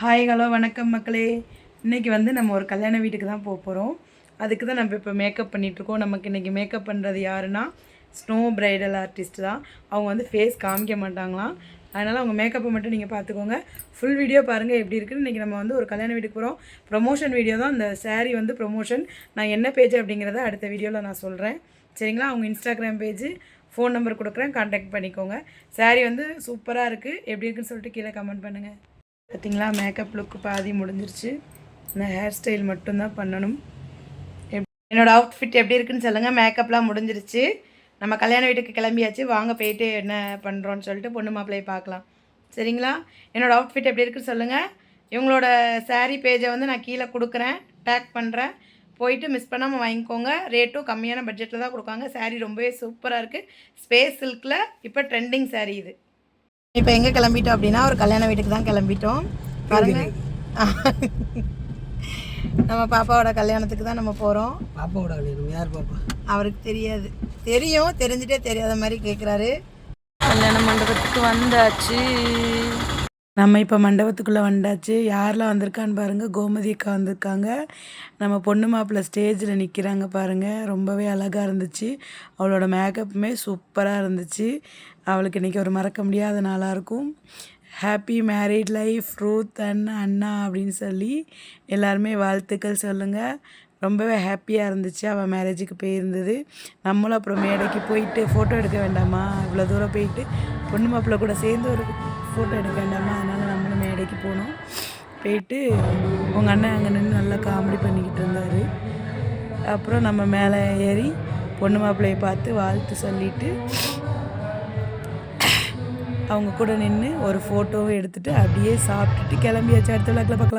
Hi hello வணக்கம் மக்களே. இன்றைக்கி வந்து நம்ம ஒரு கல்யாண வீட்டுக்கு தான் போக போகிறோம் அதுக்கு தான் நம்ம இப்போ மேக்கப் பண்ணிகிட்ருக்கோம் நமக்கு இன்றைக்கி மேக்கப் பண்ணுறது யாருன்னா ஸ்னோ ப்ரைடல் ஆர்டிஸ்ட் தான். அவங்க வந்து ஃபேஸ் காமிக்க மாட்டாங்களாம். அதனால் அவங்க மேக்கப்பை மட்டும் நீங்கள் பார்த்துக்கோங்க ஃபுல் வீடியோ பாருங்கள் எப்படி இருக்குன்னு. இன்றைக்கி நம்ம வந்து ஒரு கல்யாண வீட்டுக்கு போகிறோம் ப்ரொமோஷன் வீடியோ தான். இந்த saree வந்து ப்ரொமோஷன் நான் என்ன பேஜ் அப்படிங்கிறத அடுத்த வீடியோவில் நான் சொல்கிறேன் சரிங்களா? அவங்க இன்ஸ்டாகிராம் பேஜ் ஃபோன் நம்பர் கொடுக்குறேன். காண்டாக்ட் பண்ணிக்கோங்க. Saree வந்து சூப்பராக இருக்குது எப்படி இருக்குன்னு சொல்லிட்டு கீழே கமெண்ட் பண்ணுங்கள் பார்த்தீங்களா மேக்கப் லுக்கு பாதி முடிஞ்சிருச்சு. இந்த ஹேர் ஸ்டைல் மட்டும்தான் பண்ணணும். எப்- என்னோட அவுட்ஃபிட் எப்படி இருக்குன்னு சொல்லுங்கள் மேக்கப்லாம் முடிஞ்சிருச்சு. நம்ம கல்யாண வீட்டுக்கு கிளம்பியாச்சு. வாங்க போயிட்டு என்ன பண்ணுறோன்னு சொல்லிட்டு பொண்ணு மாப்பிள்ளையை பார்க்கலாம். சரிங்களா? என்னோடய அவுட்ஃபிட் எப்படி இருக்குன்னு சொல்லுங்கள் இவங்களோட சாரீ பேஜை வந்து நான் கீழே கொடுக்குறேன். டேக் பண்ணுறேன் போயிட்டு மிஸ் பண்ணாமல் வாங்கிக்கோங்க. ரேட்டும் கம்மியான பட்ஜெட்டில் தான் கொடுக்காங்க. சாரீ ரொம்பவே சூப்பராக இருக்குது ஸ்பேஸ் சில்கில் இப்போ ட்ரெண்டிங் சாரீ இது. இப்போ எங்கே கிளம்பிட்டோம் அப்படின்னா ஒரு கல்யாண வீட்டுக்கு தான் கிளம்பிட்டோம். பாருங்க. நம்ம பாப்பாவோட கல்யாணத்துக்கு தான் நம்ம போகிறோம் பாப்பாவோட கல்யாணம்? யார் பாப்பா? அவருக்கு தெரியாது. தெரியும் தெரிஞ்சுட்டே தெரியாத மாதிரி கேட்குறாரு கல்யாண மண்டபத்துக்கு வந்தாச்சு. நம்ம இப்போ மண்டபத்துக்குள்ளே வந்தாச்சு. யாரெலாம் வந்திருக்கான்னு பாருங்கள் கோமதி அக்கா வந்திருக்காங்க. நம்ம பொண்ணு மாப்பிள்ளை ஸ்டேஜில் நிற்கிறாங்க பாருங்கள் ரொம்பவே அழகாக இருந்துச்சு. அவளோட மேக்கப்புமே சூப்பராக இருந்துச்சு. அவளுக்கு இன்றைக்கி ஒரு மறக்க முடியாத நாளாக இருக்கும். Happy married life Ruth and Anna அப்படின்னு சொல்லி எல்லாருமே வாழ்த்துக்கள் சொல்லுங்கள் ரொம்பவே ஹாப்பியாக இருந்துச்சு. அவள் மேரேஜுக்கு போயிருந்தது. நம்மளும் அப்புறம் மேடைக்கு போயிட்டு ஃபோட்டோ எடுக்க வேண்டாமா? இவ்வளோ தூரம் போயிட்டு பொண்ணு மாப்பிள்ளை கூட சேர்ந்து ஒரு ஃபோட்டோ எடுக்க வேண்டாமா அதனால் நம்மளும் மேடைக்கு போனோம். போயிட்டு உங்கள் அண்ணன் அங்கே நின்று நல்லா காமெடி பண்ணிக்கிட்டு இருந்தார். அப்புறம் நம்ம மேலே ஏறி பொண்ணு மாப்பிள்ளையை பார்த்து வாழ்த்து சொல்லிட்டு அவங்க கூட நின்று ஒரு ஃபோட்டோவும் எடுத்துகிட்டு அப்படியே சாப்பிட்டுட்டு கிளம்பியாச்சு. அடுத்த விளக்கில் பார்க்கலாம்.